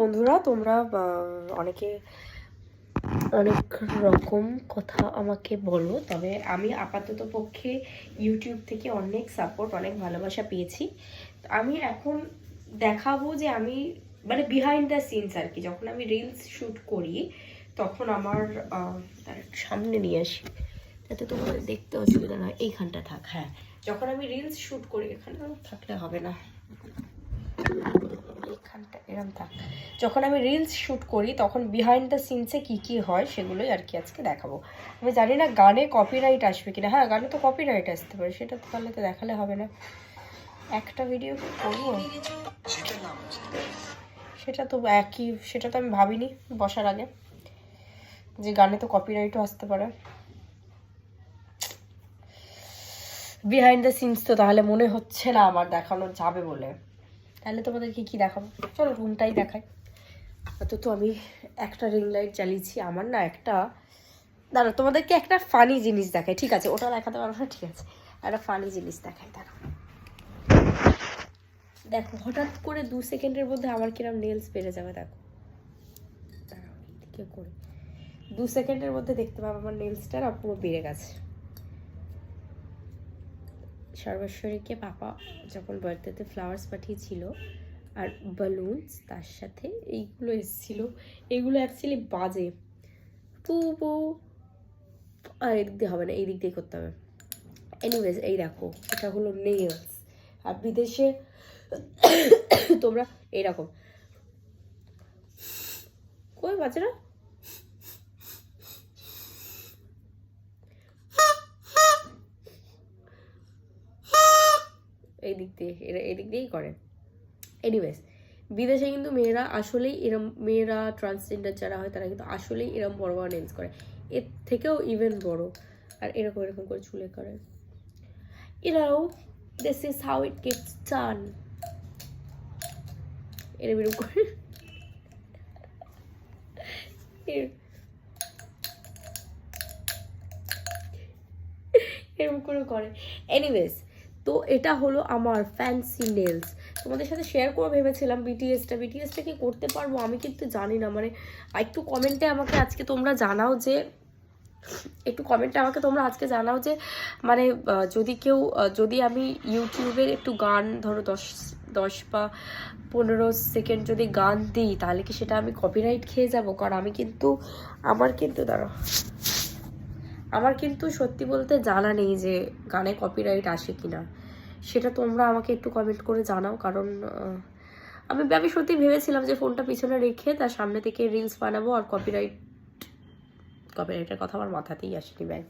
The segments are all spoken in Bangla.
বন্ধুরা, তোমরা অনেকে অনেক রকম কথা আমাকে বলো, তবে আমি আপাতত পক্ষে ইউটিউব থেকে অনেক সাপোর্ট অনেক ভালোবাসা পেয়েছি। আমি এখন দেখাবো যে আমি মানে বিহাইন্ড দ্য সিনস আর কি, যখন আমি রিলস শ্যুট করি, তখন আমার সামনে নিয়ে আসি। যাতে তোমাদের দেখতে অসুবিধা নয় এইখানটা থাক হ্যাঁ। যখন আমি রিলস শ্যুট করি এখানে থাকলে হবে না। এখানটা, এরম থাক। যখন আমি রিলস শ্যুট করি, তখন বিহাইন্ড দ্য সিনসে কী কী হয় সেগুলোই আর কি আজকে দেখাবো। আমি জানি না গানে কপিরাইট আসবে কিনা। হ্যাঁ গানে তো কপিরাইট আসতে পারে, সেটা তো তাহলে তো দেখালে হবে না। একটা ভিডিও করব? সেটা তো একই, সেটা তো আমি ভাবিনি বসার আগে, যে গানে তো কপিরাইটও আসতে পারে। বিহাইন্ড দ্য সিনস তো তাহলে মনে হচ্ছে না আমার দেখানো যাবে বলে। তাহলে তোমাদেরকে কি দেখাবো? চলো রুমটাই দেখাই। তো আমি একটা রিং লাইট চালিয়েছি আমার না একটা দাঁড়া তোমাদেরকে একটা ফানি জিনিস দেখাই, ঠিক আছে? ওটা দেখাতে পারব না, ঠিক আছে? একটা ফানি জিনিস দেখাই দাঁড়া দেখো, হঠাৎ করে দু সেকেন্ডের মধ্যে আমার কিরম নেলস বেড়ে যাবে, দেখো। দাঁড়াও করে। দু সেকেন্ডের মধ্যে দেখতে পাবো আমার নেলসটা পুরো বেড়ে গেছে। সর্বেশ্বরীকে পাপা যখন বার্থডেতে ফ্লাওয়ার্স পাঠিয়েছিল আর বালুনস তার সাথে এইগুলো এসেছিল। এগুলো অ্যাকচুয়ালি বাজে। পু আর এদিক দিয়ে হবে না এই দিক দিয়ে করতে হবে। এনিওয়েজ এই দেখো, এটা হলো নেলস আর বিদেশে তোমরা এইরকম কই বাজে না? এই দিক দিয়ে, এরা এই দিক দিয়েই করে। এনিওয়েজ বিদেশে কিন্তু মেয়েরা আসলেই এরম, মেয়েরা ট্রান্সজেন্ডার যারা হয়, তারা কিন্তু আসলেই এরম বড় বড় নেলস করে। এর থেকেও ইভেন বড়। আর এরকম এরকম করে চুলে করে। এরাও this is how it gets done এরম এরকম করে। এর- এরকম করে করে। এনিওয়েজ তো এটা হলো আমার ফ্যান্সি নেলস তোমাদের সাথে শেয়ার করে ভেবেছিলাম বিটিএসটা বিটিএসটা কি করতে পারব আমি কিন্তু জানি না। মানে একটু কমেন্টে আমাকে আজকে তোমরা জানাও যে, একটু কমেন্টে আমাকে তোমরা আজকে জানাও যে মানে যদি কেউ যদি আমি ইউটিউবের একটু গান, ধরো দশ দশ বা পনেরো সেকেন্ড যদি গান দিই, তাহলে কি সেটা আমি কপিরাইট খেয়ে যাব? কারণ আমি কিন্তু, আমার কিন্তু দাঁড়ো আমার কিন্তু সত্যি বলতে জানা নেই যে গানে কপিরাইট আসে কি না সেটা তোমরা আমাকে একটু কমেন্ট করে জানাও, কারণ আমি আমি সত্যি ভেবেছিলাম যে ফোনটা পিছনে রেখে তার সামনে থেকে রিলস বানাবো আর কপিরাইট কপিরাইটের কথা আমার মাথাতেই আসেনি ব্যাগ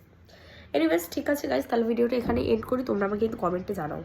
এনিওয়েজ ঠিক আছে গাইজ তাহলে ভিডিওটা এখানে এন্ড করি, তোমরা আমাকে কিন্তু কমেন্টে জানাও।